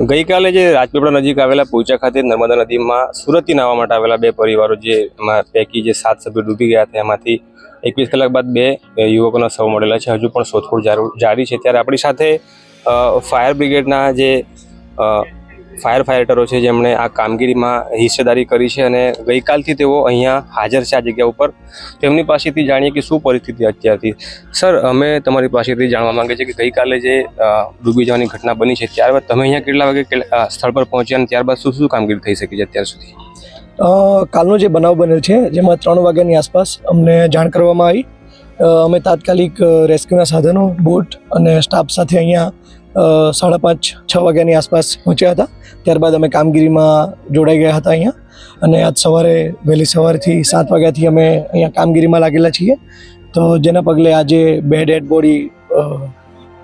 ગઈકાલે જે રાજપીપળા નજીક આવેલા પોઈચા ખાતે નર્મદા નદીમાં સુરતથી નાહવા માટે આવેલા બે પરિવારો જે એમાં પૈકી જે સાત સભ્યો ડૂબી ગયા હતા, એમાંથી એકવીસ કલાક બાદ બે યુવકોના શવ મળેલા છે. હજુ પણ શોધખોળ જારું- છે. ત્યારે આપણી સાથે ફાયર બ્રિગેડના જે ફાયર ફાઇટરો છે જેમણે આ કામગીરીમાં હિસ્સેદારી કરી છે અને ગઈકાલથી તેઓ અહીંયા હાજર છે આ જગ્યા ઉપર. તેમની પાસેથી જાણીએ કે શું પરિસ્થિતિ અત્યારથી. સર, અમે તમારી પાસેથી જાણવા માંગીએ છીએ કે ગઈકાલે જે ડૂબી જવાની ઘટના બની છે, ત્યારબાદ તમે અહીંયા કેટલા વાગે સ્થળ પર પહોંચ્યા અને ત્યારબાદ શું શું કામગીરી થઈ શકી છે અત્યાર સુધી? કાલનો જે બનાવ બનેલ છે, જેમાં ત્રણ વાગ્યાની આસપાસ અમને જાણ કરવામાં આવી. અમે તાત્કાલિક રેસ્ક્યુના સાધનો, બોટ અને સ્ટાફ સાથે અહીંયા સાડા પાંચ છ વાગ્યાની આસપાસ પહોંચ્યા હતા. ત્યારબાદ અમે કામગીરીમાં જોડાઈ ગયા હતા અહીંયા. અને આજ સવારે વહેલી સવારથી સાત વાગ્યાથી અમે અહીંયા કામગીરીમાં લાગેલા છીએ. તો જેના પગલે આજે બે ડેડ બોડી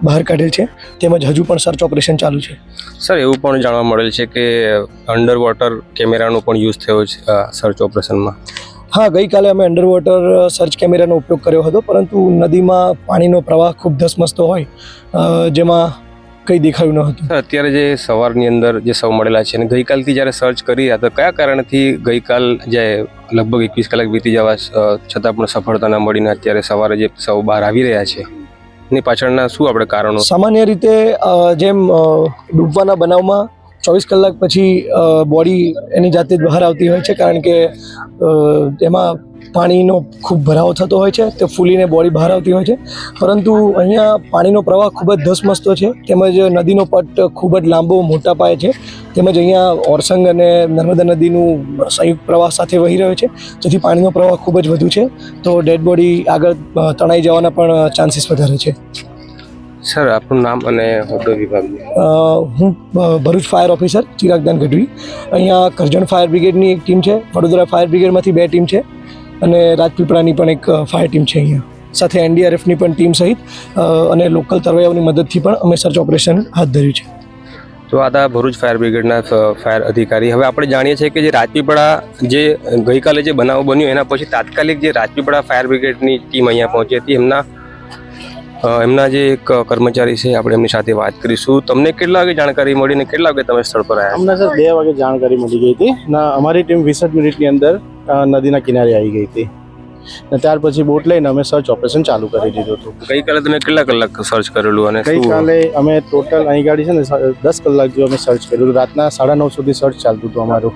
બહાર કાઢેલ છે. તેમજ હજુ પણ સર્ચ ઓપરેશન ચાલુ છે. સર એવું પણ જાણવા મળેલ છે કે અંડર વોટર કેમેરાનો પણ યુઝ થયો છે સર્ચ ઓપરેશનમાં હા ગઈકાલે અમે અંડર વોટર સર્ચ કેમેરાનો ઉપયોગ કર્યો હતો પરંતુ નદીમાં પાણીનો પ્રવાહ ખૂબ ધસમસતો હોય જેમાં કંઈ દેખાયું ન હતું? અત્યારે જે સવારની અંદર જે સૌ મળેલા છે અને ગઈકાલથી જ્યારે સર્ચ કરી રહ્યા તો કયા કારણથી ગઈકાલ જે લગભગ એકવીસ કલાક વીતી જવા છતાં પણ સફળતા ન મળીને અત્યારે સવારે જે સૌ બહાર આવી રહ્યા છે એની પાછળના શું આપણે કારણો? સામાન્ય રીતે જેમ ડૂબવાના બનાવમાં ચોવીસ કલાક પછી બોડી એની જાતે જ બહાર આવતી હોય છે, કારણ કે એમાં પાણીનો ખૂબ ભરાવો થતો હોય છે, તે ફૂલીને બોડી બહાર આવતી હોય છે. પરંતુ અહીંયા પાણીનો પ્રવાહ ખૂબ જ ધસમસતો છે, તેમજ નદીનો પટ ખૂબ જ લાંબો, મોટા પાયે છે, તેમજ અહીંયા ઓરસંગ અને નર્મદા નદીનું સંયુક્ત પ્રવાહ સાથે વહી રહ્યો છે, જેથી પાણીનો પ્રવાહ ખૂબ જ વધુ છે. તો ડેડ બોડી આગળ તણાઈ જવાના પણ ચાન્સીસ વધારે છે. સર આપનું નામ અને હોદ્દો વિભાગ હું ભરૂચ ફાયર ઓફિસર ચિરાગદાન ગઢવી. અહીંયા કરજણ ફાયર બ્રિગેડની એક ટીમ છે વડોદરા ફાયર બ્રિગેડમાંથી બે ટીમ છે અને રાજપીપળાની પણ એક ફાયર ટીમ છે અહીંયા. સાથે એનડીઆરએફની પણ ટીમ સહિત અને લોકલ તરવૈયાઓની મદદથી પણ અમે સર્ચ ઓપરેશન હાથ ધર્યું છે. તો આ હતા ભરૂચ ફાયર બ્રિગેડના ફાયર અધિકારી. હવે આપણે જાણીએ છીએ કે જે રાજપીપળા જે ગઈકાલે જે બનાવ બન્યો એના પછી તાત્કાલિક જે રાજપીપળા ફાયર બ્રિગેડની ટીમ અહીંયા પહોંચી હતી એમના એમના જે એક કર્મચારી છે આપણે એમની સાથે વાત કરીશું. તમને કેટલા વાગે જાણકારી મળી ને કેટલા વાગે તમે સ્થળ પર આવ્યા? અમને સર બે વાગે જાણકારી મળી ગઈ હતી. ના અમારી ટીમ વીસ જ મિનિટની અંદર નદીના કિનારે આવી ગઈ હતી. ને ત્યાર પછી બોટ લઈને અમે સર્ચ ઓપરેશન ચાલુ કરી દીધું હતું. ગઈકાલે તમે કેટલા કલાક સર્ચ કરેલું અને ગઈકાલે અમે ટોટલ અહીં ગાડી છે ને દસ કલાક જેવું અમે સર્ચ કર્યું રાતના સાડા નવ સુધી સર્ચ ચાલતું હતું અમારું.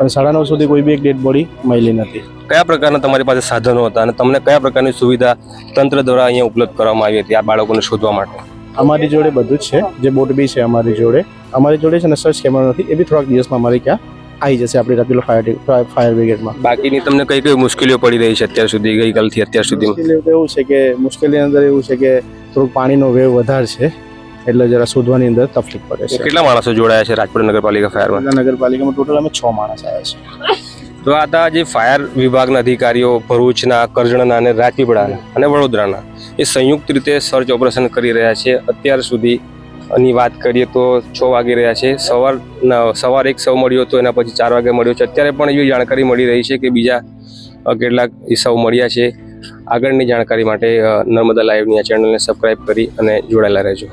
અને સાડા નવ સુધી કોઈ બી એક ડેડ બોડી મળી નથી. કયા પ્રકારના તમારી પાસે સાધનો હતા અને તમને કયા પ્રકારની સુવિધા તંત્ર દ્વારા અહીંયા ઉપલબ્ધ કરવામાં આવી હતી આ બાળકોને શોધવા માટે? અમારી જોડે બધું જ છે જે બોટ બી છે અમારી જોડે. અમારી જોડે છે ને સર્ચ કેમેરા નથી એ બી થોડાક દિવસમાં અમારી ક્યાં આવી જશે આપણી રાજપીપળા ફાયર ફાયર બ્રિગેડમાં બાકીની તમને કઈ કઈ મુશ્કેલીઓ પડી રહી છે અત્યાર સુધી ગઈકાલથી અત્યાર સુધી? એવું છે કે મુશ્કેલી અંદર એવું છે કે થોડુંક પાણીનો વેવ વધારે છે. એટલે જરા શોધવાની અંદર તકલીફ પડે છે. કેટલા માણસો જોડાયા છે રાજપીપળા નગરપાલિકા ફાયરમાં? નગરપાલિકામાં ટોટલ અમે છ માણસ આવ્યા છે તો આ હતા જે ફાયર વિભાગના અધિકારીઓ ભરૂચના કરજણના અને રાજપીપળાના અને વડોદરાના એ સંયુક્ત રીતે સર્ચ ઓપરેશન કરી રહ્યા છે. અત્યાર સુધી ની વાત કરીએ તો છ વાગી રહ્યા છે. સવારના સવારે એક સૌ મળ્યો હતો એના પછી ચાર વાગે મળ્યો છે. અત્યારે પણ એવી જાણકારી મળી રહી છે કે બીજા કેટલાક સૌ મળ્યા છે. આગળની જાણકારી માટે નર્મદા લાઈવની આ ચેનલને સબસ્ક્રાઈબ કરી અને જોડાયેલા રહેજો.